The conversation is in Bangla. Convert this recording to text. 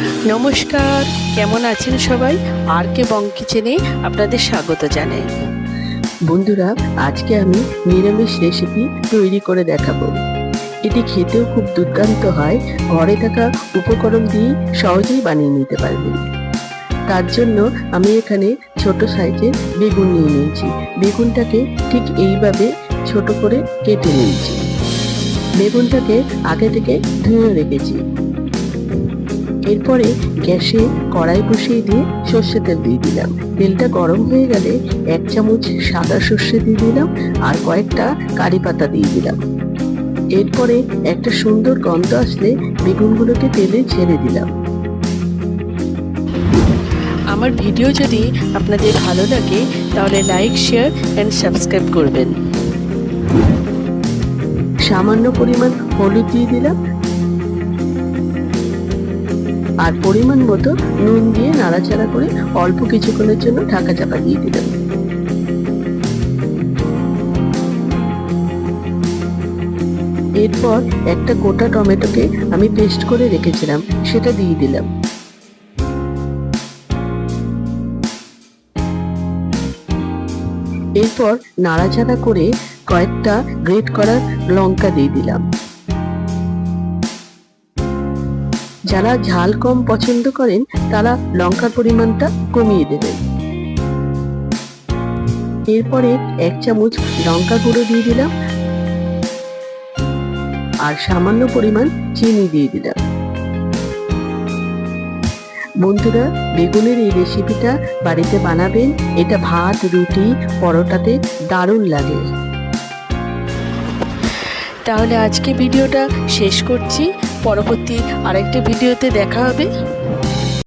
নমস্কার, কেমন আছেন সবাই? আর কে বং কিচেনে আপনাদের স্বাগত জানাই। বন্ধুরা, আজকে আমি নিরামিষ রেসিপি তৈরি করে দেখাবো। এটি খেতেও খুব দুর্দান্ত হয়, ঘরে থাকা উপকরণ দিয়ে সহজেই বানিয়ে নিতে পারবেন। তার জন্য আমি এখানে ছোট সাইজের বেগুন নিয়ে নিয়েছি। বেগুনটাকে ঠিক এইভাবে ছোট করে কেটে নিয়েছি। বেগুনটাকে আগে থেকে ধুয়ে রেখেছি। এরপরে গ্যাসে কড়াই বসিয়ে দিয়ে সর্ষে তেল দিয়ে দিলাম। তেলটা গরম হয়ে গেলে এক চামচ সাদা সর্ষে দিয়ে দিলাম আর কয়েকটা কারি পাতা দিয়ে দিলাম। এরপরে একটা সুন্দর গন্ধ আসলে বেগুনগুলোকে তেলে ছেড়ে দিলাম। আমার ভিডিও যদি আপনাদের ভালো লাগে তাহলে লাইক শেয়ার অ্যান্ড সাবস্ক্রাইব করবেন। সামান্য পরিমাণ হলুদ দিয়ে দিলাম। আর পরিমাণ মতো নুন দিয়ে নাড়াচাড়া করে অল্প কিছুক্ষণের জন্য ঢাকা চাপা দিয়ে দিলাম। এরপর একটা গোটা টমেটোকে আমি পেস্ট করে রেখেছিলাম, সেটা দিয়ে দিলাম। এরপর নাড়াচাড়া করে কয়েকটা গ্রেট করা লঙ্কা দিয়ে দিলাম। যারা ঝাল কম পছন্দ করেন, তারা লঙ্কার পরিমাণটা কমিয়ে দেবেন। এরপরে এক চামচ লঙ্কা গুঁড়ো দিয়ে দিলাম। আর সামান্য পরিমাণ চিনি দিয়ে দিলাম। বন্ধুরা, বেগুনের এই রেসিপিটা বাড়িতে বানাবেন, এটা ভাত, রুটি, পরোটাতে দারুণ লাগে। তাহলে আজকে ভিডিওটা শেষ করছি। পরবর্তী আরেকটি ভিডিওতে দেখা হবে।